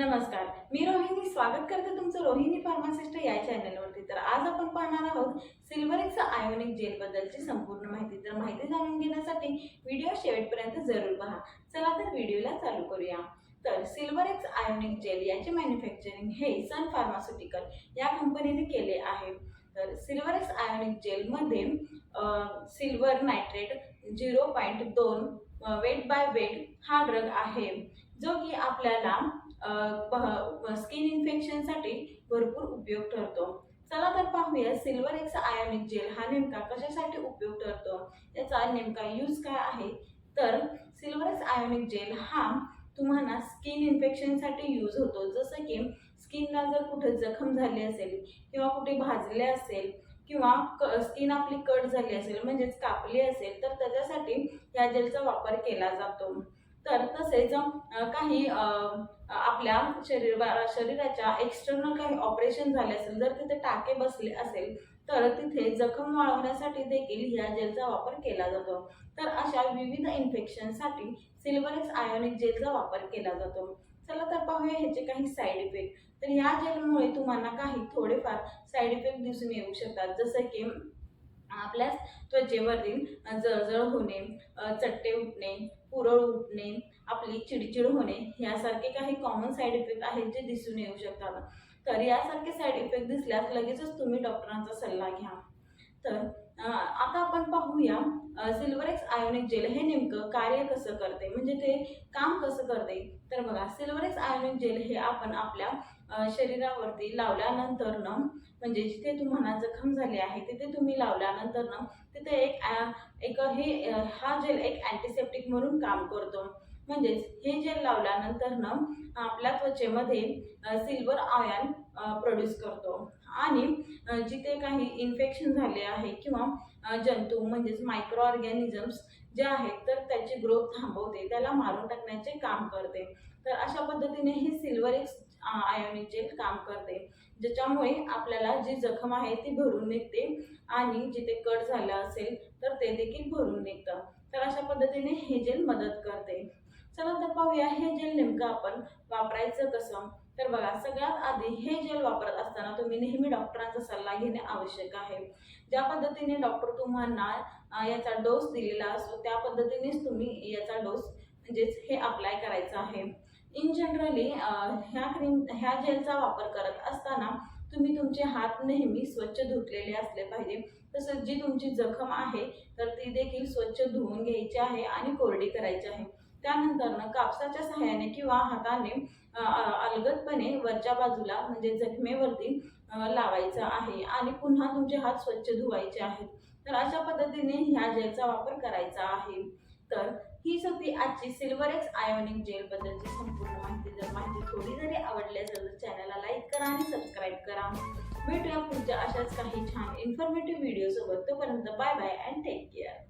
नमस्कार मी रोहिणी. स्वागत करते तुमचं रोहिणी फार्मासिस्ट या चॅनलवरती तर आज आपण पाहणार आहोत सिल्वरेक्स आयोनिक जेलबद्दलची संपूर्ण माहिती. तर माहिती जाणून घेण्यासाठी व्हिडिओ शेवटपर्यंत जरूर पहा. चला तर व्हिडिओला चालू करूया. तर सिल्वरेक्स आयोनिक जेल याचे मॅन्युफॅक्चरिंग हे सन फार्मास्युटिकल या कंपनीने केले आहे. तर सिल्वरेक्स आयोनिक जेलमध्ये सिल्वर नायट्रेट झिरो पॉईंट दोन वेट बाय वेट हा ड्रग आहे जो की आपल्याला स्किन इन्फेक्शनसाठी भरपूर उपयोग ठरतो. चला तर पाहूया सिल्वर एक्स आयोनिक जेल हा नेमका कशासाठी उपयोग ठरतो? याचा नेमका यूज काय आहे? तर सिल्वर एक्स आयोनिक जेल हा तुम्हाला स्किन इन्फेक्शनसाठी यूज होतो. जसं की स्किनला जर कुठे जखम झाली असेल किंवा कुठे भाजले असेल किंवा क स्किन आपली कट झाली असेल म्हणजेच कापली असेल तर त्याच्यासाठी या जेलचा वापर केला जातो. तर तसेच काही आपल्या शरीर शरीराच्या एक्सटर्नल काही ऑपरेशन झाले असेल जर तिथे टाके बसले असेल तर तिथे जखम वाळवण्यासाठी देखील ह्या जेलचा वापर केला जातो. तर अशा विविध इन्फेक्शनसाठी सिल्वरेक्स आयोनिक जेलचा वापर केला जातो. चला तर पाहूया ह्याचे काही साईड इफेक्ट तर ह्या जेलमुळे तुम्हाला काही थोडेफार साईड इफेक्ट दिसून येऊ शकतात. जसं की आपल्याच त्वचेवरील जळजळ होणे चट्टे उठणे पुरळ उठणे आपली चिडचिड होणे यासारखे काही कॉमन साईड इफेक्ट आहेत जे दिसून येऊ शकतात. तर यासारखे साईड इफेक्ट दिसल्यास लगेचच तुम्ही डॉक्टरांचा सल्ला घ्या. तर आता आपण पाहूया सिल्वरेक्स आयोनिक जेल हे नेमकं कार्य कसं करते? म्हणजे ते काम कसं करते? तर बघा सिल्वरेक्स आयोनिक जेल हे आपण आपल्या शरीरावरती लावल्यानंतर न म्हणजे जिथे तुम्हाला जखम झाली आहे तिथे तुम्ही लावल्यानंतर ना तिथे एक एक हे हा जेल एक अँटीसेप्टिक म्हणून काम करतो. म्हणजेच हे जेल लावल्यानंतर ना आपल्या त्वचेमध्ये सिल्वर आयन प्रोड्यूस करतो. आणि जिथे काही इन्फेक्शन झाले आहे किंवा जंतू म्हणजेच मायक्रो ऑर्गॅनिझम्स जे आहेत तर त्याची ग्रोथ थांबवते. त्याला मारून टाकण्याचे काम करते. तर अशा पद्धतीने हे सिल्वर एक आयोनिक जेल काम करते. ज्याच्यामुळे आपल्याला जी जखम आहे ती भरून निघते आणि जिथे कट झालं असेल तर ते देखील भरून निघतं. तर अशा पद्धतीने हे जेल मदत करते. चला तर पाहूया हे जेल नेमकं आपण वापरायचं कसं? तर बघा सगळ्यात आधी हे जेल वापरत असताना तुम्ही नेहमी डॉक्टरांचा सल्ला घेणे आवश्यक आहे. ज्या पद्धतीने डॉक्टर तुम्हाला याचा डोस दिलेला असतो त्या पद्धतीनेच तुम्ही याचा डोस म्हणजेच हे अप्लाय करायचं आहे. इन जनरली ह्या क्रीम ह्या जेलचा वापर करत असताना तुम्ही तुमचे हात नेहमी स्वच्छ धुतलेले असले पाहिजे. तसंच जी तुमची जखम आहे तर ती देखील स्वच्छ धुवून घ्यायची आहे आणि कोरडी करायची आहे. त्यानंतर कापसाच्या सहाय्याने किंवा हाताने अलगदपणे वरच्या बाजूला म्हणजे जखमेवरती लावायचं आहे आणि पुन्हा तुमचे हात स्वच्छ धुवायचे आहेत. तर अशा पद्धतीने ह्या जेलचा वापर करायचा आहे. तर ही होती आजची सिल्वरेक्स आयोनिक जेल बद्दलची संपूर्ण माहिती जर माहिती थोडी जरी आवडली असेल तर चॅनलला लाईक करा आणि सबस्क्राईब करा. भेटूया पुढच्या अशाच काही छान इन्फॉर्मेटिव्ह व्हिडिओ सोबत. तोपर्यंत bye bye and take care